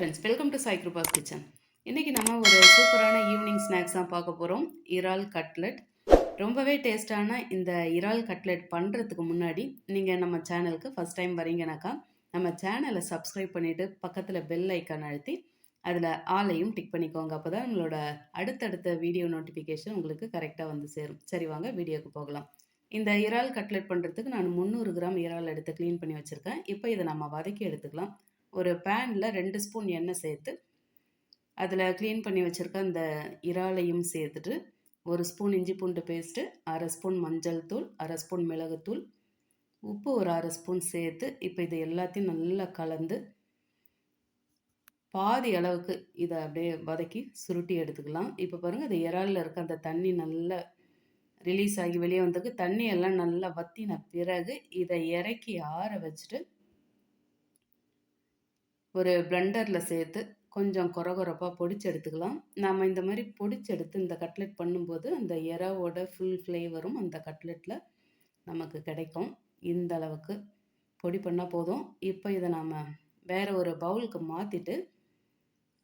Friends welcome to Sai Kirupas kitchen இன்றைக்கி நம்ம ஒரு சூப்பரான ஈவினிங் ஸ்நாக்ஸ் தான் பார்க்க போகிறோம் இறால் கட்லெட் ரொம்பவே டேஸ்டான இந்த இறால் கட்லெட் பண்ணுறதுக்கு முன்னாடி நீங்கள் நம்ம சேனலுக்கு ஃபஸ்ட் டைம் வரீங்கனாக்கா நம்ம சேனலை சப்ஸ்கிரைப் பண்ணிவிட்டு பக்கத்தில் பெல் ஐக்கான் அழுத்தி அதில் ஆலையும் டிக் பண்ணிக்கோங்க. அப்போ தான் நம்மளோட அடுத்தடுத்த வீடியோ நோட்டிஃபிகேஷன் உங்களுக்கு கரெக்டாக வந்து சேரும். சரி வாங்க வீடியோக்கு போகலாம். இந்த இறால் கட்லெட் பண்ணுறதுக்கு நான் முந்நூறு கிராம் இறால் எடுத்து க்ளீன் பண்ணி வச்சுருக்கேன். இப்போ இதை நம்ம வதக்கி எடுத்துக்கலாம். ஒரு பேனில் ரெண்டு ஸ்பூன் எண்ணெய் சேர்த்து அதில் க்ளீன் பண்ணி வச்சுருக்க அந்த இறாலையும் சேர்த்துட்டு ஒரு ஸ்பூன் இஞ்சி பூண்டு பேஸ்ட்டு அரை ஸ்பூன் மஞ்சள் தூள் அரை ஸ்பூன் மிளகுத்தூள் உப்பு ஒரு அரை ஸ்பூன் சேர்த்து இப்போ இது எல்லாத்தையும் நல்லா கலந்து பாதி அளவுக்கு இதை அப்படியே வதக்கி சுருட்டி எடுத்துக்கலாம். இப்போ பாருங்கள் அது இறாலில் இருக்க அந்த தண்ணி நல்லா ரிலீஸ் ஆகி வெளியே வந்திருக்கு. தண்ணி எல்லாம் நல்லா வத்தின பிறகு இதை இறக்கி ஆற வச்சுட்டு ஒரு பிளெண்டரில் சேர்த்து கொஞ்சம் குறகுறப்பாக பொடிச்சு எடுத்துக்கலாம். நாம் இந்த மாதிரி பொடிச்சு எடுத்து இந்த கட்லெட் பண்ணும்போது அந்த இறாவோட ஃபுல் ஃப்ளேவரும் அந்த கட்லெட்டில் நமக்கு கிடைக்கும். இந்த அளவுக்கு பொடி பண்ணால் போதும். இப்போ இதை நாம் வேறு ஒரு பவுலுக்கு மாற்றிட்டு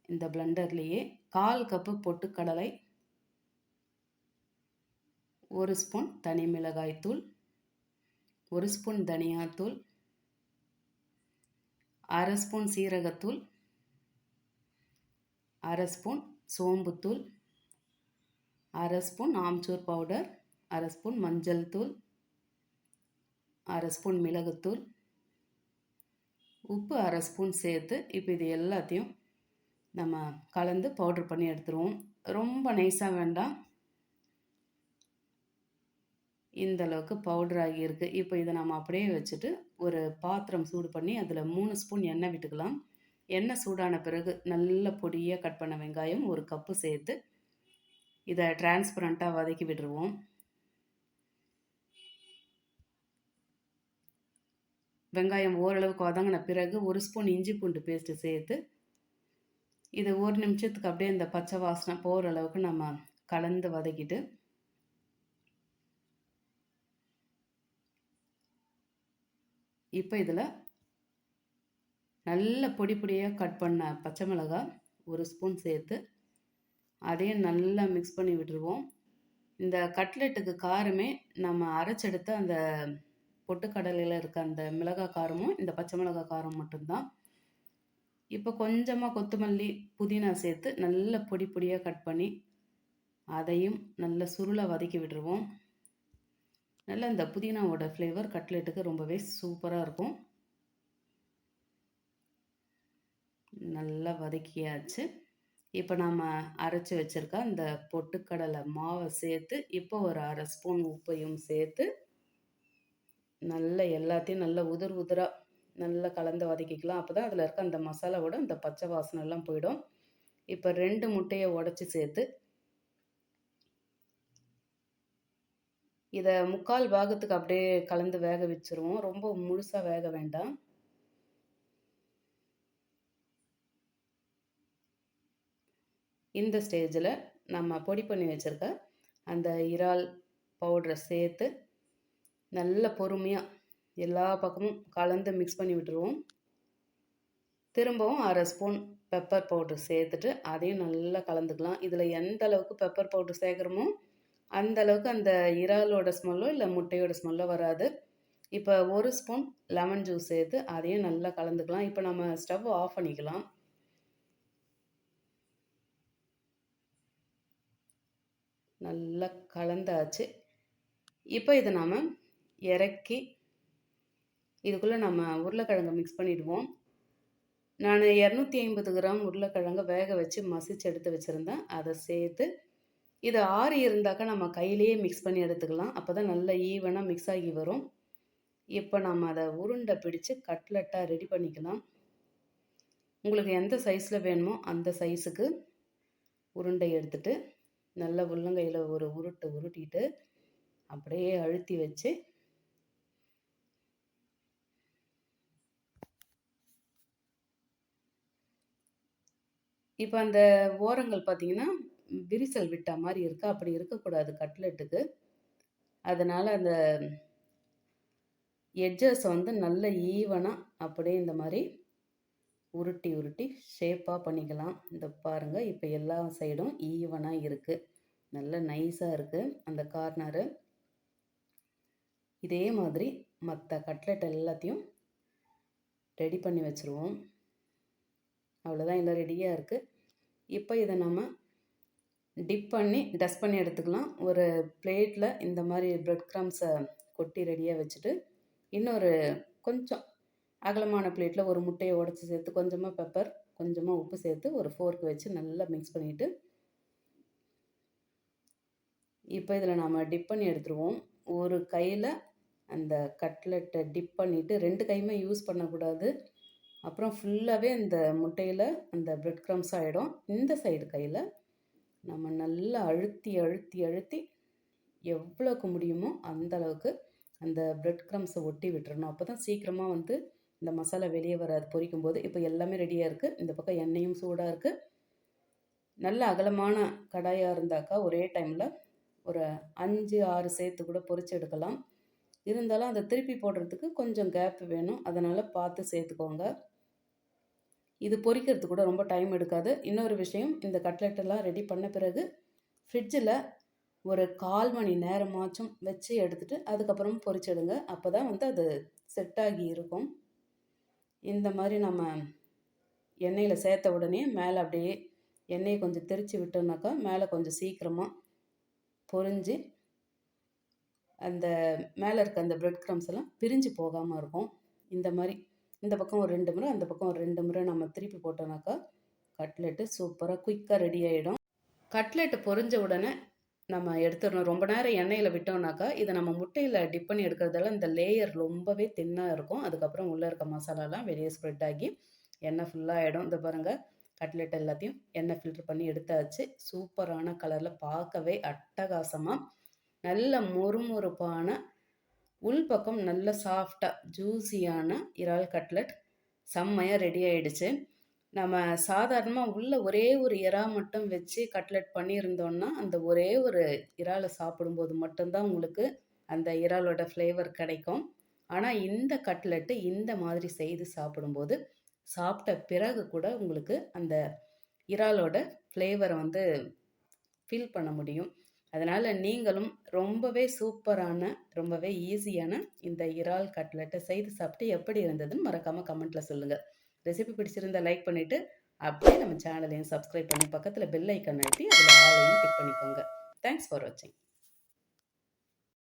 இந்த பிளெண்டர்லேயே கால் கப்பு பொட்டுக்கடலை ஒரு ஸ்பூன் தனி மிளகாய் தூள் ஒரு ஸ்பூன் தனியாத்தூள் அரை ஸ்பூன் சீரகத்தூள் அரை ஸ்பூன் சோம்புத்தூள் அரை ஸ்பூன் ஆம்ச்சூர் பவுடர் அரை ஸ்பூன் மஞ்சள் தூள் அரை ஸ்பூன் மிளகுத்தூள் உப்பு அரை ஸ்பூன் சேர்த்து இப்போ இது எல்லாத்தையும் நம்ம கலந்து பவுட்ரு பண்ணி எடுத்துருவோம். ரொம்ப நைஸாக வேண்டாம். இந்த அளவுக்கு பவுடர் ஆகியிருக்கு. இப்போ இதை நம்ம அப்படியே வச்சுட்டு ஒரு பாத்திரம் சூடு பண்ணி அதில் மூணு ஸ்பூன் எண்ணெய் விட்டுக்கலாம். எண்ணெய் சூடான பிறகு நல்ல பொடியாக கட் பண்ண வெங்காயம் ஒரு கப்பு சேர்த்து இதை டிரான்ஸ்பரண்ட்டாக வதக்கி விடுவோம் வெங்காயம் ஓரளவுக்கு வதங்கின பிறகு ஒரு ஸ்பூன் இஞ்சி பூண்டு பேஸ்ட்டு சேர்த்து இதை ஒரு நிமிஷத்துக்கு அப்படியே இந்த பச்சை வாசனை போகிற அளவுக்கு நம்ம கலந்து வதக்கிட்டு இப்போ இதில் நல்ல பொடி பொடியாக கட் பண்ண பச்சை மிளகாய் ஒரு ஸ்பூன் சேர்த்து அதையும் நல்லா மிக்ஸ் பண்ணி விட்டுருவோம். இந்த கட்லெட்டுக்கு காரமே நம்ம அரைச்செடுத்த அந்த பொட்டுக்கடலையில் இருக்க அந்த மிளகாய் காரமும் இந்த பச்சை மிளகாய் காரம் மட்டும்தான். இப்போ கொஞ்சமாக கொத்தமல்லி புதினா சேர்த்து நல்ல பொடி பொடியாக கட் பண்ணி அதையும் நல்ல சுருளை வதக்கி விட்டுருவோம். நல்லா இந்த புதினாவோட ஃப்ளேவர் கட்லெட்டுக்கு ரொம்பவே சூப்பராக இருக்கும். நல்லா வதக்கியாச்சு. இப்போ நாம் அரைச்சி வச்சுருக்க அந்த பொட்டுக்கடலை மாவை சேர்த்து இப்போ ஒரு அரை ஸ்பூன் உப்பையும் சேர்த்து நல்லா எல்லாத்தையும் நல்லா உதிர் உதிராக நல்லா கலந்து வதக்கிக்கலாம். அப்போ தான் அதில் இருக்க அந்த மசாலாவோட அந்த பச்சை வாசனைலாம் போயிடும். இப்போ ரெண்டு முட்டையை உடச்சி சேர்த்து இதை முக்கால் பாகத்துக்கு அப்படியே கலந்து வேக வச்சுருவோம். ரொம்ப முழுசாக வேக வேண்டாம். இந்த ஸ்டேஜில் நம்ம பொடி பண்ணி வச்சுருக்க அந்த இறால் பவுடரை சேர்த்து நல்ல பொறுமையாக எல்லா பக்கமும் கலந்து மிக்ஸ் பண்ணி விட்டுருவோம். திரும்பவும் அரை ஸ்பூன் பெப்பர் பவுட்ரு சேர்த்துட்டு அதையும் நல்லா கலந்துக்கலாம். இதில் எந்த அளவுக்கு பெப்பர் பவுட்ரு சேர்க்குறோமோ அந்த அளவுக்கு அந்த இறாலோட ஸ்மெல்லோ இல்லை முட்டையோட ஸ்மெல்லோ வராது. இப்போ ஒரு ஸ்பூன் லெமன் ஜூஸ் சேர்த்து அதையும் நல்லா கலந்துக்கலாம். இப்போ நம்ம ஸ்டவ் ஆஃப் பண்ணிக்கலாம். நல்லா கலந்தாச்சு. இப்போ இதை நாம் இறக்கி இதுக்குள்ளே நம்ம உருளைக்கிழங்கு மிக்ஸ் பண்ணிவிடுவோம் நான் இரநூத்தி ஐம்பது கிராம் உருளைக்கிழங்கை வேக வச்சு மசிச்சு எடுத்து வச்சுருந்தேன். அதை சேர்த்து இது ஆறி இருந்தாக்கா நம்ம கையிலேயே மிக்ஸ் பண்ணி எடுத்துக்கலாம். அப்போ தான் நல்லா ஈவனாக மிக்ஸ் ஆகி வரும். இப்போ நம்ம அதை உருண்டை பிடிச்சு கட்லெட்டாக ரெடி பண்ணிக்கலாம். உங்களுக்கு எந்த சைஸில் வேணுமோ அந்த சைஸுக்கு உருண்டை எடுத்துட்டு நல்ல உள்ளங்கையில் ஒரு உருட்டு உருட்டிட்டு அப்படியே அழுத்தி வச்சு இப்போ அந்த ஓரங்கள் பார்த்திங்கன்னா விரிசல் விட்ட மாதிரி இருக்குது அப்படி இருக்கக்கூடாது கட்லெட்டுக்கு. அதனால் அந்த எட்ஜஸ் வந்து நல்ல ஈவனாக அப்படியே இந்த மாதிரி உருட்டி உருட்டி ஷேப்பாக பண்ணிக்கலாம். இந்த பாருங்கள் இப்போ எல்லா சைடும் ஈவனாக இருக்குது நல்ல நைஸாக இருக்குது அந்த கார்னரு. இதே மாதிரி மற்ற கட்லெட் எல்லாத்தையும் ரெடி பண்ணி வச்சுருவோம். அவ்வளோதான் எல்லாம் ரெடியாக இருக்குது இப்போ இதை நம்ம டிப் பண்ணி டஸ்ட் பண்ணி எடுத்துக்கலாம். ஒரு பிளேட்டில் இந்த மாதிரி ப்ரெட் க்ரம்ஸை கொட்டி ரெடியாக வச்சுட்டு இன்னொரு கொஞ்சம் அகலமான பிளேட்டில் ஒரு முட்டையை உடச்சி சேர்த்து கொஞ்சமாக பெப்பர் கொஞ்சமாக உப்பு சேர்த்து ஒரு ஃபோர்க் வச்சு நல்லா மிக்ஸ் பண்ணிவிட்டு இப்போ இதில் நாம் டிப் பண்ணி எடுத்துருவோம். ஒரு கையில் அந்த கட்லெட்டை டிப் பண்ணிவிட்டு ரெண்டு கையுமே யூஸ் பண்ணக்கூடாது. அப்புறம் ஃபுல்லாகவே அந்த முட்டையில் அந்த ப்ரெட் க்ரம்ஸ் ஆகிடும் இந்த சைடு கையில் நம்ம நல்லா அழுத்தி அழுத்தி அழுத்தி எவ்வளோக்கு முடியுமோ அந்த அளவுக்கு அந்த ப்ரெட் க்ரம்ஸை ஒட்டி விட்டுறணும். அப்போ தான் சீக்கிரமாக வந்து இந்த மசாலா வெளியே வராது. பொரிக்கும் போது இப்போ எல்லாமே ரெடியாக இருக்குது இந்த பக்கம் எண்ணெயும் சூடாக இருக்குது நல்ல அகலமான கடாயாக இருந்தாக்கா ஒரே டைமில் ஒரு அஞ்சு ஆறு சேர்த்து கூட பொறிச்சு எடுக்கலாம். இருந்தாலும் அதை திருப்பி போடுறதுக்கு கொஞ்சம் கேப் வேணும். அதனால் பார்த்து சேர்த்துக்கோங்க. இது பொரிக்கிறதுக்கு கூட ரொம்ப டைம் எடுக்காது. இன்னொரு விஷயம் இந்த கட்லெட்டெல்லாம் ரெடி பண்ண பிறகு ஃப்ரிட்ஜில் ஒரு கால் மணி நேரமாச்சும் வச்சு எடுத்துகிட்டு அதுக்கப்புறம் பொரிச்சிடுங்க அப்போ தான் வந்து அது செட் ஆகி இருக்கும். இந்த மாதிரி நம்ம எண்ணெயில் சேர்த்த உடனே மேலே அப்படியே எண்ணெயை கொஞ்சம் தெரித்து விட்டோம்னாக்கா மேலே கொஞ்சம் சீக்கிரமாக பொரிஞ்சு அந்த மேலே இருக்க அந்த ப்ரெட் க்ரம்ஸ் எல்லாம் பிரிஞ்சு போகாமல் இருக்கும். இந்த மாதிரி இந்த பக்கம் ஒரு ரெண்டு முறை அந்த பக்கம் ஒரு ரெண்டு முறை நம்ம திருப்பி போட்டோம்னாக்கா கட்லெட்டு சூப்பராக குயிக்காக ரெடி ஆகிடும் கட்லெட்டு பொரிஞ்ச உடனே நம்ம எடுத்துடணும். ரொம்ப நேரம் எண்ணெயில் விட்டோம்னாக்கா இதை நம்ம முட்டையில் டிப் பண்ணி எடுக்கிறதால இந்த லேயர் ரொம்பவே தின்னாக இருக்கும். அதுக்கப்புறம் உள்ளே இருக்க மசாலாலாம் வெளியே ஸ்ப்ரெட் ஆகி எண்ணெய் ஃபுல்லாக ஆகிடும் இந்த பாருங்கள் கட்லெட் எல்லாத்தையும் எண்ணெய் ஃபில்டர் பண்ணி எடுத்தாச்சு. சூப்பரான கலரில் பார்க்கவே அட்டகாசமாக நல்ல மொறுமொறுப்பான உள்பக்கம் நல்ல சாஃப்டாக ஜூஸியான இறால் கட்லெட் செம்மையாக ரெடி ஆயிடுச்சு. நம்ம சாதாரணமாக உள்ள ஒரே ஒரு இறா மட்டும் வச்சு கட்லெட் பண்ணியிருந்தோன்னா அந்த ஒரே ஒரு இறாலை சாப்பிடும்போது மட்டும்தான் உங்களுக்கு அந்த இறாலோட ஃப்ளேவர் கிடைக்கும். ஆனால் இந்த கட்லெட்டு இந்த மாதிரி செய்து சாப்பிடும்போது சாப்பிட்ட பிறகு கூட உங்களுக்கு அந்த இறாலோட ஃப்ளேவரை வந்து ஃபீல் பண்ண முடியும். அதனால் நீங்களும் ரொம்பவே சூப்பரான ரொம்பவே ஈஸியான இந்த இறால் கட்லெட்டை செய்து சாப்பிட்டு எப்படி இருந்ததுன்னு மறக்காமல் கமெண்ட்டில் சொல்லுங்கள் ரெசிபி பிடிச்சிருந்தா லைக் பண்ணிவிட்டு அப்படியே நம்ம சேனலையும் சப்ஸ்கிரைப் பண்ணி பக்கத்தில் பெல் ஐக்கன் அழுத்தி அதில் ஆளையும் கிளிக் பண்ணிக்கோங்க. தேங்க்ஸ் ஃபார் வாட்சிங்